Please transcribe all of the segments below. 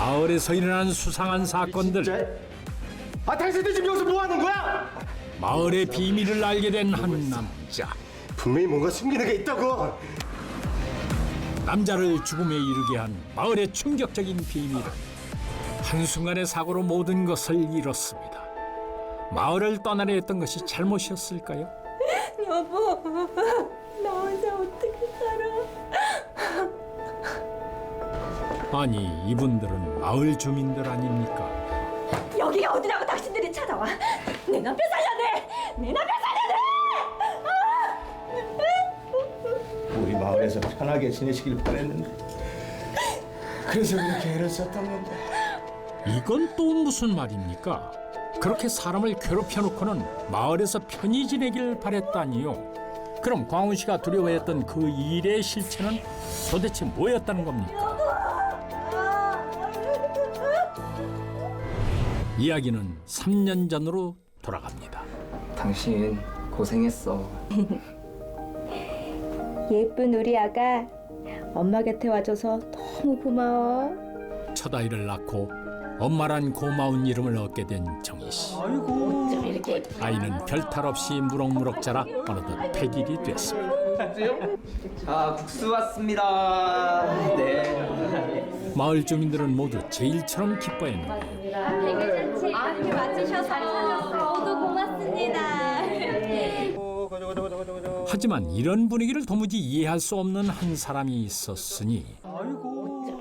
마을에서 일어난 수상한 사건들 아 당신들 지금 여기서 뭐 하는 거야? 마을의 비밀을 알게 된 한 남자 분명히 뭔가 숨기는 게 있다고. 남자를 죽음에 이르게 한 마을의 충격적인 비밀 한순간의 사고로 모든 것을 잃었습니다 마을을 떠나려 했던 것이 잘못이었을까요? 여보, 나 혼자 어떻게 살아? 아니 이분들은 마을 주민들 아닙니까? 여기가 어디라고 당신들이 찾아와? 내 남편 살려내! 내 남편 살려내! 우리 마을에서 편하게 지내시길 바랬는데. 그래서 그렇게 애를 썼던 건데. 이건 또 무슨 말입니까? 그렇게 사람을 괴롭혀 놓고는 마을에서 편히 지내길 바랬다니요. 그럼 광훈 씨가 두려워했던 그 일의 실체는 도대체 뭐였다는 겁니까? 이야기는 3년 전으로 돌아갑니다. 당신 고생했어. 예쁜 우리 아가 엄마 곁에 와줘서 너무 고마워. 첫 아이를 낳고 엄마란 고마운 이름을 얻게 된 정희 씨. 좀 이렇게 아이는 별탈 없이 무럭무럭 자라 어느덧 100일이 됐습니다. 아 국수 왔습니다. 네. 마을 주민들은 모두 제일처럼 기뻐했는데 백일잔치 이렇게 맞추셔서 모두 고맙습니다. 하지만 이런 분위기를 도무지 이해할 수 없는 한 사람이 있었으니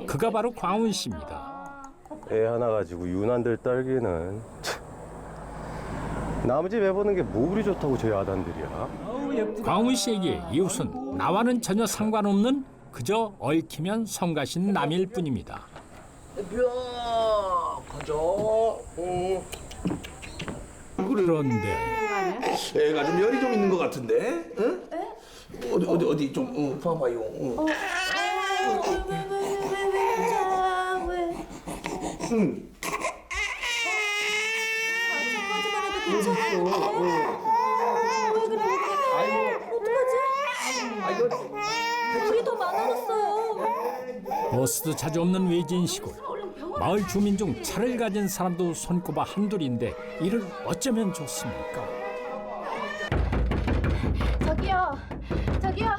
그가 바로 광훈 씨입니다. 애 하나 가지고 유난들 떨기는. 참. 집 애보는 게 뭐 그리 좋다고 저희 아단들이야. 광훈 씨에게 이웃은 나와는 전혀 상관없는 그저 얽히면 성가신 남일 뿐입니다. 그런데. 애가 좀 열이 좀 있는 것 같은데? 응? 어디 어디 어디 좀 어, 봐봐요. 어. 응. 우리 더 많아졌어요. 버스도 자주 없는 외진 시골 마을 주민 중 차를 가진 사람도 손꼽아 한둘인데 이를 어쩌면 좋습니까? 저기요, 저기요,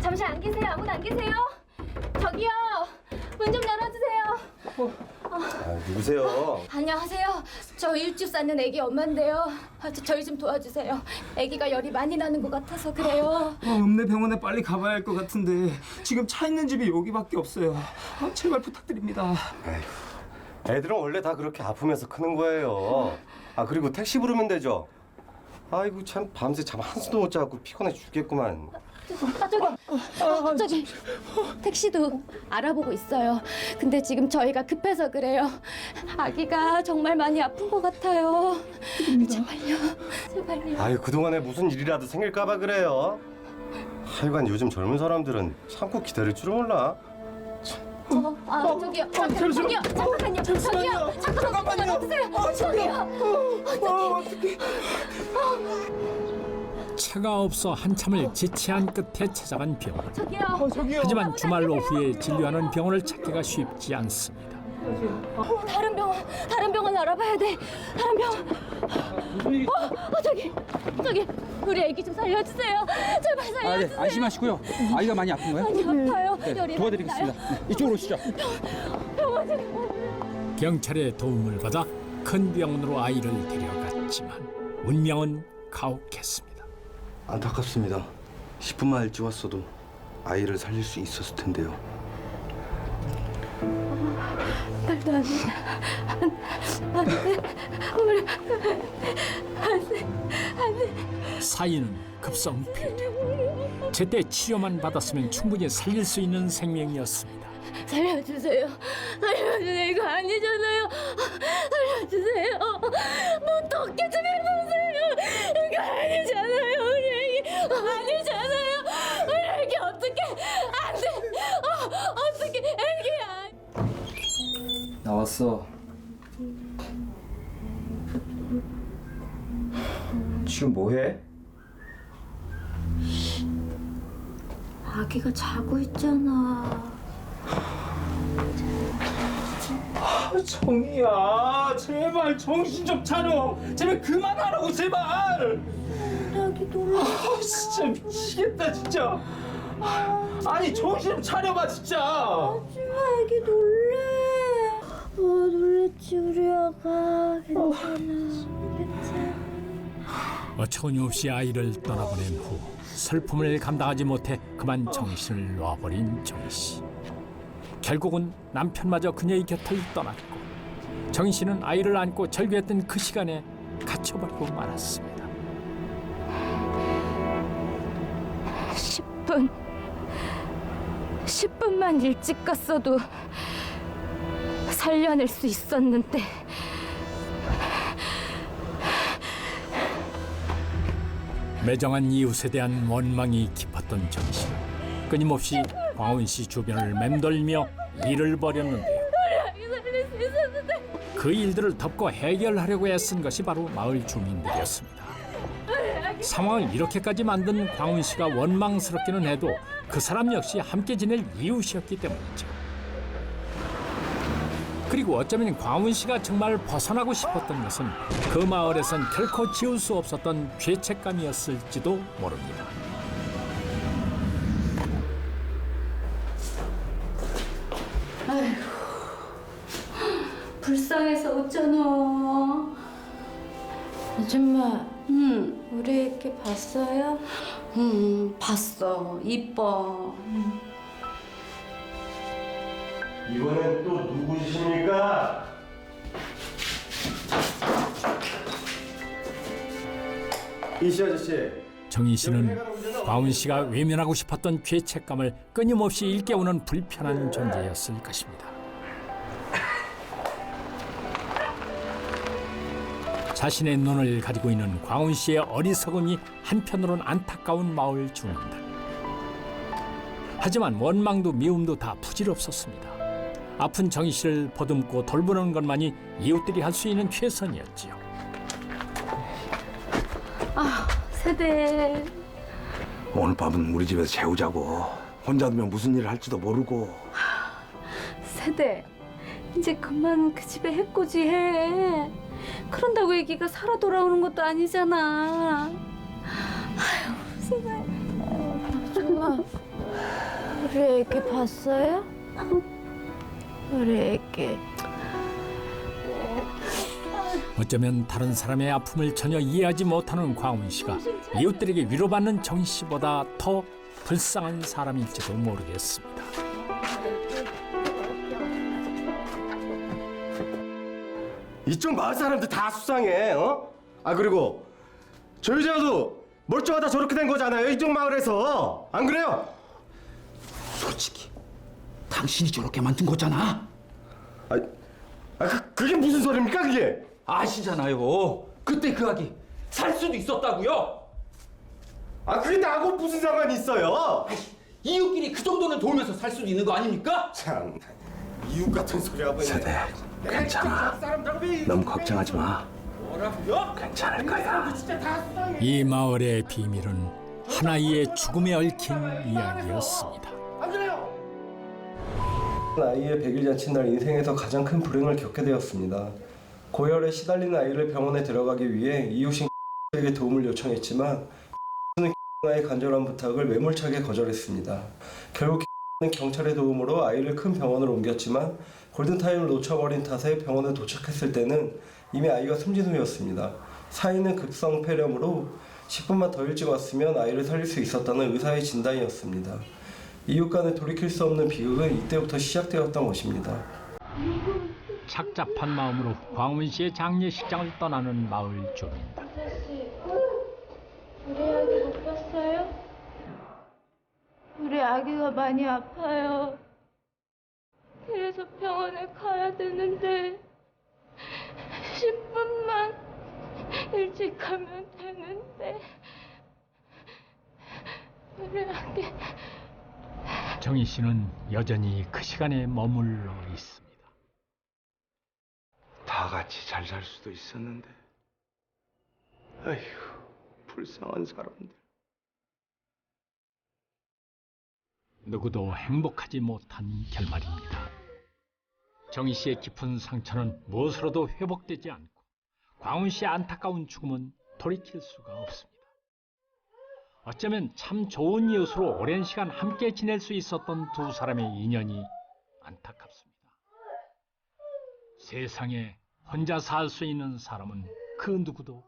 잠시 안 계세요? 아무도 안 계세요? 저기요, 문 좀 열어주세요. 아, 누구세요? 안녕하세요. 저 일주 쌓는 애기 엄마인데요. 아, 저, 저희 좀 도와주세요. 애기가 열이 많이 나는 것 같아서 그래요. 어, 읍내 병원에 빨리 가봐야 할 것 같은데 지금 차 있는 집이 여기밖에 없어요. 아, 제발 부탁드립니다. 애들은 원래 다 그렇게 아프면서 크는 거예요. 아 그리고 택시 부르면 되죠. 아이고 참 밤새 잠 한숨도 못 자고 피곤해 죽겠구만. 아 저기, 아, 저기 택시도 알아보고 있어요. 근데 지금 저희가 급해서 그래요. 아기가 정말 많이 아픈 것 같아요. 제발요, 제발요. 아유 그동안에 무슨 일이라도 생길까봐 그래요. 하여간 요즘 젊은 사람들은 참고 기다릴 줄 몰라. 저, 아, 저기요, 저, 저, 저기요, 잠깐만요, 저기요, 잠깐만요, 열어주세요, 저기요. 차가 없어 한참을 지체한 끝에 찾아간 병원. 저기요. 하지만 주말 오후에 진료하는 병원을 찾기가 쉽지 않습니다. 다른 병원, 다른 병원 알아봐야 돼. 다른 병원. 어, 어 저기, 저기, 우리 애기 좀 살려주세요. 제발 아, 네. 살려주세요. 안심하시고요. 아이가 많이 아픈 거예요? 많이 아파요. 네, 열이 도와드리겠습니다. 나요. 네, 이쪽으로 오시죠. 경찰의 도움을 받아 큰 병원으로 아이를 데려갔지만 운명은 가혹했습니다. 안타깝습니다. 10분만 일찍 왔어도 아이를 살릴 수 있었을 텐데요. 말도 안 돼. 안 돼. 우리 안 돼. 안 돼. 사인은 급성 폐렴. 제때 치료만 받았으면 충분히 살릴 수 있는 생명이었습니다. 살려주세요. 살려주세요. 이거 아니잖아요. 살려주세요. 어떻게 좀 해보세요. 이거 아니잖아요. 우리 애기 아니 왔어. 지금 뭐해? 아기가 자고 있잖아. 아, 정이야, 제발 정신 좀 차려. 제발 그만하라고 제발. 아, 진짜 미치겠다 진짜. 아니 정신 좀 차려봐 진짜. 아기 놀래. 어 놀랬지 우리 아가. 괜찮아. 괜찮아. 어처구니 없이 아이를 떠나보낸 후 슬픔을 감당하지 못해 그만 정신을 놔버린 정씨. 결국은 남편마저 그녀의 곁을 떠났고 정씨는 아이를 안고 절규했던 그 시간에 갇혀버리고 말았습니다. 10분 10분만 일찍 갔어도 살려낼 수 있었는데 매정한 이웃에 대한 원망이 깊었던 정씨. 끊임없이 광훈 씨 주변을 맴돌며 일을 벌였는데요. 그 일들을 덮고 해결하려고 애쓴 것이 바로 마을 주민들이었습니다. 상황을 이렇게까지 만든 광훈 씨가 원망스럽기는 해도 그 사람 역시 함께 지낼 이웃이었기 때문이죠. 그리고 어쩌면 광훈 씨가 정말 벗어나고 싶었던 것은 그 마을에선 결코 지울 수 없었던 죄책감이었을지도 모릅니다. 불쌍해서 웃잖아 아줌마 응. 우리 애기 봤어요? 응 봤어. 이뻐 이번엔 또 누구십니까? 이씨 아저씨. 정희 씨는 광훈 씨가 외면하고 싶었던 죄책감을 끊임없이 일깨우는 불편한 존재였을 것입니다. 자신의 눈을 가리고 있는 광훈 씨의 어리석음이 한편으론 안타까운 마을 주민들. 하지만 원망도 미움도 다 부질없었습니다. 아픈 정희 씨를 보듬고 돌보는 것만이 이웃들이 할 수 있는 최선이었지요. 세대 오늘 밤은 우리 집에서 재우자고. 혼자 두면 무슨 일을 할지도 모르고. 세대 이제 그만 그 집에 해코지 해 그런다고 애기가 살아 돌아오는 것도 아니잖아 아유 세상에 우리 애기 봤어요? 우리 애기 어쩌면 다른 사람의 아픔을 전혀 이해하지 못하는 광훈 씨가 이웃들에게 위로받는 정희 씨보다 더 불쌍한 사람일지도 모르겠습니다. 이쪽 마을 사람들 다 수상해, 어? 아 그리고 저 여자도 멀쩡하다 저렇게 된 거잖아요, 이쪽 마을에서. 안 그래요? 당신이 저렇게 만든 거잖아. 아, 아 그, 그게 무슨 소리입니까, 그게? 아시잖아요. 그때 그 아기 살 수도 있었다고요. 아 그게 나하고 무슨 상관이 있어요? 이웃끼리 그 정도는 도우면서 살 수도 있는 거 아닙니까? 참, 이웃 같은 소리 하고 있네. 세대, 괜찮아. 너무 걱정하지 마. 뭐라고요? 괜찮을 거야. 이 마을의 비밀은 하나이의 죽음에 얽힌 이야기였습니다. 아이의 백일 잔치날 인생에서 가장 큰 불행을 겪게 되었습니다. 고열에 시달리는 아이를 병원에 들어가기 위해 이웃인 에게 도움을 요청했지만 는 아의 간절한 부탁을 매몰차게 거절했습니다. 결국 는 경찰의 도움으로 아이를 큰 병원으로 옮겼지만 골든타임을 놓쳐버린 탓에 병원에 도착했을 때는 이미 아이가 숨진 후였습니다. 사인은 급성 폐렴으로 10분만 더 일찍 왔으면 아이를 살릴 수 있었다는 의사의 진단이었습니다. 이웃 간에 돌이킬 수 없는 비극은 이때부터 시작되었던 것입니다. 착잡한 마음으로 광훈 씨의 장례식장을 떠나는 마을 주민들. 우리 아기 못 봤어요? 우리 아기가 많이 아파요. 그래서 병원에 가야 되는데 10분만 일찍 가면 되는데 우리 아기 정희 씨는 여전히 그 시간에 머물러 있습니다. 다 같이 잘 살 수도 있었는데. 아휴, 불쌍한 사람들. 누구도 행복하지 못한 결말입니다. 정희 씨의 깊은 상처는 무엇으로도 회복되지 않고 광훈 씨의 안타까운 죽음은 돌이킬 수가 없습니다. 어쩌면 참 좋은 이웃으로 오랜 시간 함께 지낼 수 있었던 두 사람의 인연이 안타깝습니다. 세상에 혼자 살 수 있는 사람은 그 누구도